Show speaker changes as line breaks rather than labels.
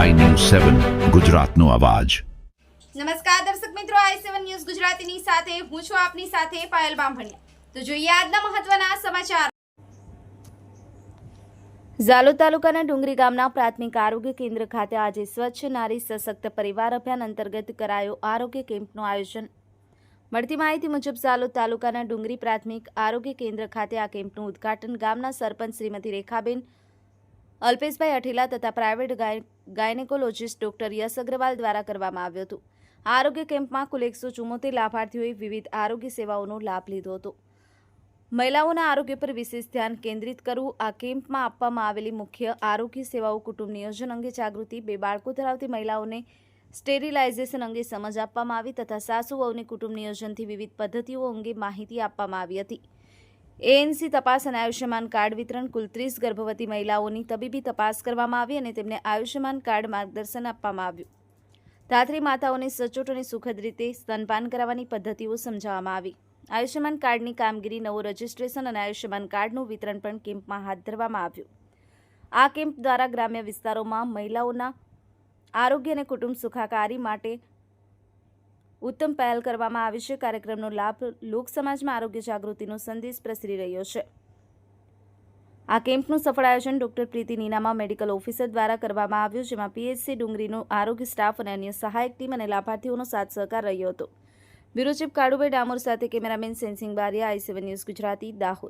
સેવન ગુજરાતનો અવાજ.
નમસ્કાર દર્શક મિત્રો આઈ સેવન ન્યૂઝ ગુજરાતીની સાથે હું છું આપની સાથે પાયલ બામભણિયા. તો જોઈએ આજના મહત્વના સમાચાર. ઝાલોદ તાલુકાના ડુંગરી ગામના પ્રાથમિક આરોગ્ય કેન્દ્ર ખાતે આજે સ્વચ્છ નારી સશક્ત પરિવાર અભિયાન અંતર્ગત કરાયો આરોગ્ય કેમ્પનું આયોજન. મળતી માહિતી મુજબ ઝાલોદ તાલુકાના ડુંગરી પ્રાથમિક આરોગ્ય કેન્દ્ર ખાતે આ કેમ્પનું ઉદ્ઘાટન ગામના સરપંચ શ્રીમતી રેખાબેન અલ્પેશભાઈ અઠેલા તથા પ્રાઇવેટ ગાય ગાયનેકોલોજીસ્ટ ડોક્ટર યશ અગ્રવાલ દ્વારા કરવામાં આવ્યું હતું. આરોગ્ય કેમ્પમાં કુલ એકસો ચુમ્મોતેર લાભાર્થીઓએ વિવિધ આરોગ્ય સેવાઓનો લાભ લીધો હતો. મહિલાઓના આરોગ્ય પર વિશેષ ધ્યાન કેન્દ્રિત કરવું આ કેમ્પમાં આપવામાં આવેલી મુખ્ય આરોગ્ય સેવાઓ કુટુંબ નિયોજન અંગે જાગૃતિ, બે બાળકો ધરાવતી મહિલાઓને સ્ટેરિલાઇઝેશન અંગે સમજ આપવામાં આવી તથા સાસુ વહુને કુટુંબ નિયોજનથી વિવિધ પદ્ધતિઓ અંગે માહિતી આપવામાં આવી હતી. એએનસી તપાસ અને આયુષ્યમાન કાર્ડ વિતરણ કુલ ત્રીસ ગર્ભવતી મહિલાઓની તબીબી તપાસ કરવામાં આવી અને તેમને આયુષ્યમાન કાર્ડ માર્ગદર્શન આપવામાં આવ્યું. ધાત્રી માતાઓને સચોટ અને સુખદ રીતે સ્તનપાન કરાવવાની પદ્ધતિઓ સમજાવવામાં આવી. આયુષ્યમાન કાર્ડની કામગીરી, નવું રજિસ્ટ્રેશન અને આયુષ્યમાન કાર્ડનું વિતરણ પણ કેમ્પમાં હાથ ધરવામાં આવ્યું. આ કેમ્પ દ્વારા ગ્રામ્ય વિસ્તારોમાં મહિલાઓના આરોગ્ય અને કુટુંબ સુખાકારી માટે ઉત્તમ પહેલ કરવામાં આવી છે. કાર્યક્રમનો લાભ લોક સમાજમાં આરોગ્ય જાગૃતિનો સંદેશ પ્રસરી રહ્યો છે. આ કેમ્પનું સફળ આયોજન doctor Preeti Ninama medical officer દ્વારા કરવામાં આવ્યું, જેમાં પીએચસી ડુંગરીનો આરોગ્ય સ્ટાફ અને અન્ય સહાયક ટીમ અને લાભાર્થીઓનો સાથ સહકાર રહ્યો હતો. બ્યુરો ચીફ કાળુભાઈ ડામોર સાથે cameraman Sensing Bariya, I seven news Gujarati, Dahod.